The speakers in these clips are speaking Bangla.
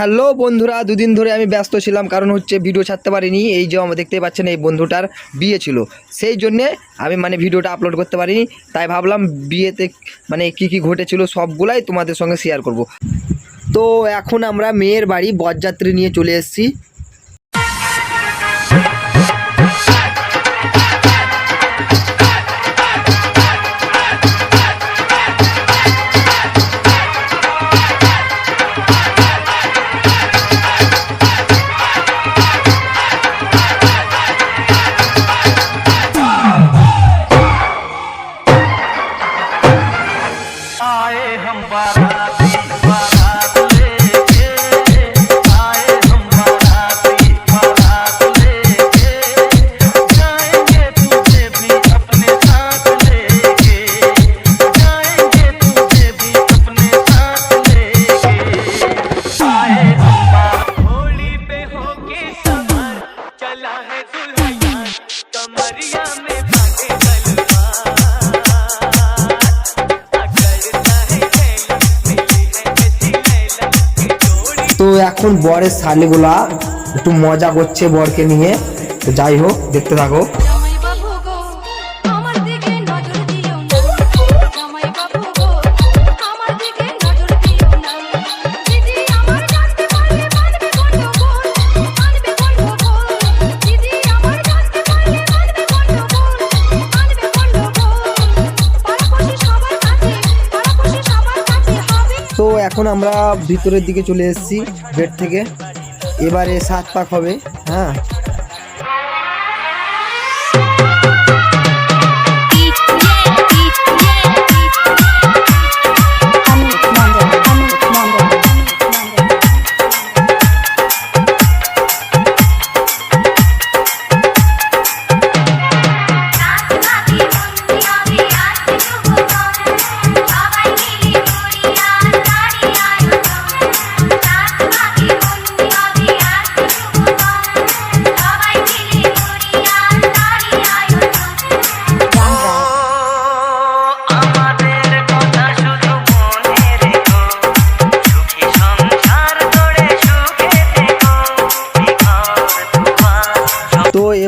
হ্যালো বন্ধুরা, দুদিন ধরে আমি ব্যস্ত ছিলাম, কারণ হচ্ছে ভিডিও ছাড়তে পারিনি। এই যে আমরা দেখতে পাচ্ছেন এই বন্ধুটার বিয়ে ছিল। সেই জন্যে আমি মানে ভিডিওটা আপলোড করতে পারিনি, তাই ভাবলাম বিয়েতে মানে কি কি ঘটেছিল সবগুলাই তোমাদের সঙ্গে শেয়ার করব। তো এখন আমরা মেয়ের বাড়ি বরযাত্রী নিয়ে চলে এসেছি। তো এখন বরের শালিগুলা একটু মজা করছে বরকে নিয়ে। তো যাই হোক দেখতে থাকো। এখন আমরা ভিতরের দিকে চলে এসেছি বেড থেকে। এবারে সাত পাক হবে হ্যাঁ?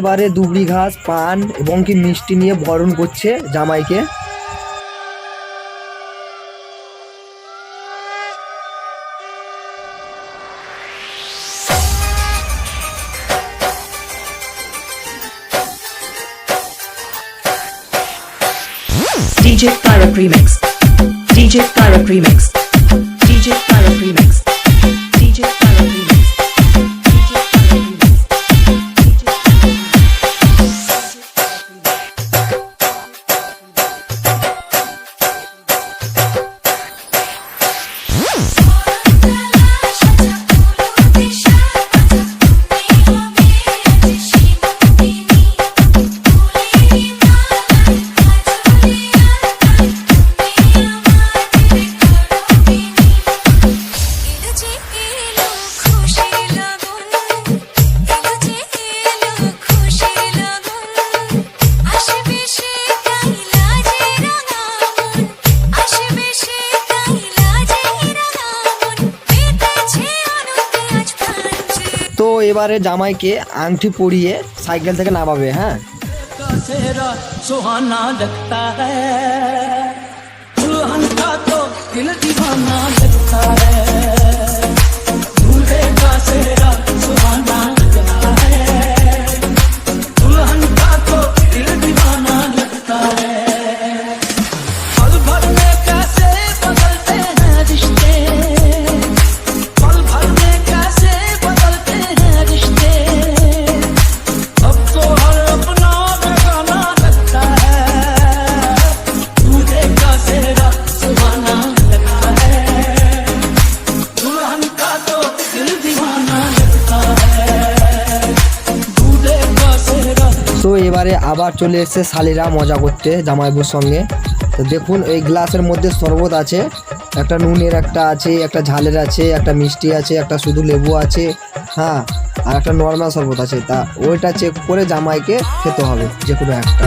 এবারে দুবড়ি ঘাস, পান এবং কি মিষ্টি নিয়ে বরণ করছে জামাইকে DJ Pyro Remix. DJ Pyro Remix. এবারে জামাইকে আংটি পরিয়ে সাইকেল থেকে নামাবে হ্যাঁ? সুহানা লগতা হ্যাঁ তো দিল দিবানা লগতা হ্যাঁ এবারে আবার চলে এসছে শালিরা মজা করতে জামাইবুর সঙ্গে। তো দেখুন, এই গ্লাসের মধ্যে শরবত আছে, একটা নুনের একটা আছে, একটা ঝালের আছে, একটা মিষ্টি আছে, একটা শুধু লেবু আছে হ্যাঁ আর একটা নর্মাল শরবত আছে। তা ওইটা চেক করে জামাইকে খেতে হবে, যে কোনো একটা।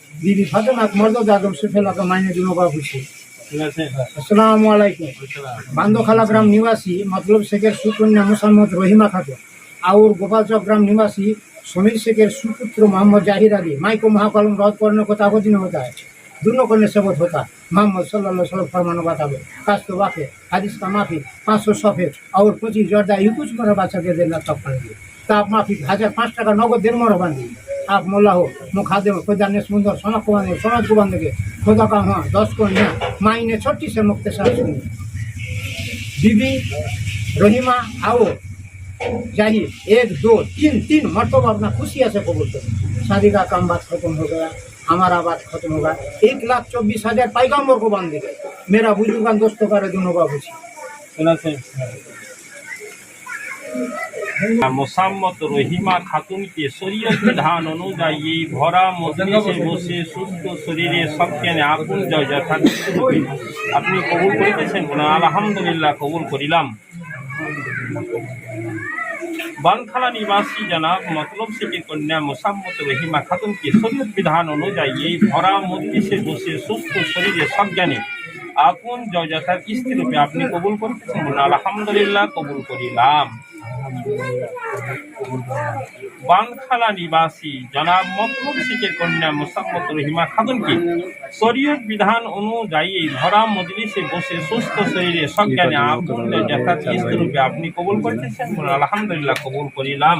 चार यार बालाम लालाम का दावनदार है दीदी फातिमा मर्दो दादम सुफेला का मायने दोनों का पूछिए আসসালামু আলাইকুম বান্দোখালা গ্রাম নিবাসী মতলব শেখের সুকন্যা মোসাম্মদ রহিমা খাতুন और गोपालचौक ग्राम निवासी समीर शेख के सुपुत्र मोहम्मद जाहिर अली माई को महाकालम रद्द करने को ताबत दिन होता है दोनों करने से बहुत होता है मोहम्मद सल्लल्लाहु अलैहि वसल्लम फरमानो बतावे काश तो वाक़े हदीस का माफी पाँच सौ सफेद और पच्चीस जर्दा ये कुछ मेरा बादशाह के देना तब करेंगे तो आप माफी हजार पाँच टका नगद देर मोर बांधी आप मोल्ला हो मुखादे में खुदा ने सुंदर सोना को बांधे सोना को बांधेंगे खुदा का हुआ दस को यहाँ माई ने छोटी से मुक्त साथ सुनी बीबी रहीमा आओ जाहिर एक दो तीन तीन मरतबा अपना खुशी से कबूल करो शादी का काम बात खत्म हो गया हमारा बात खत्म होगा एक लाख चौबीस हजार पैगम्बर को बांध देंगे मेरा बुजुर्ग दोस्तों का दोनों का खुशी মোসাম্মত রহিমা খাতুনকে শরীয়ত বিধান অনুযায়ী ভরা মজলিসে বসে সুস্থ শরীরে সজ্ঞানে আগুন জয় আপনি কবুল করিতেছেন বলেন আলহামদুলিল্লাহ, কবুল করিলাম। বানখালা নিবাসী জনাব, মতলব শেখের কন্যা মোসাম্মত রহিমা খাতুনকে শরীয়ত বিধান অনুযায়ী ভরা মজলিসে বসে সুস্থ শরীরে সজ্ঞানে আগুন জয় যথার্থ স্ত্রীরূপে আপনি কবুল করিতেছেন বলেন আলহামদুলিল্লাহ, কবুল করিলাম। বানখালা নিবাসী জনাব মতলব শেখের কন্যা মোসাম্মত রহিমা খাতুনকে শরীয়ত বিধান অনুযায়ী ধরা মজলিসে বসে সুস্থ শরীরে সজ্ঞানে আগুন যথার্থ রূপে আপনি কবুল করতেছেন? বলে আলহামদুলিল্লাহ কবুল করিলাম।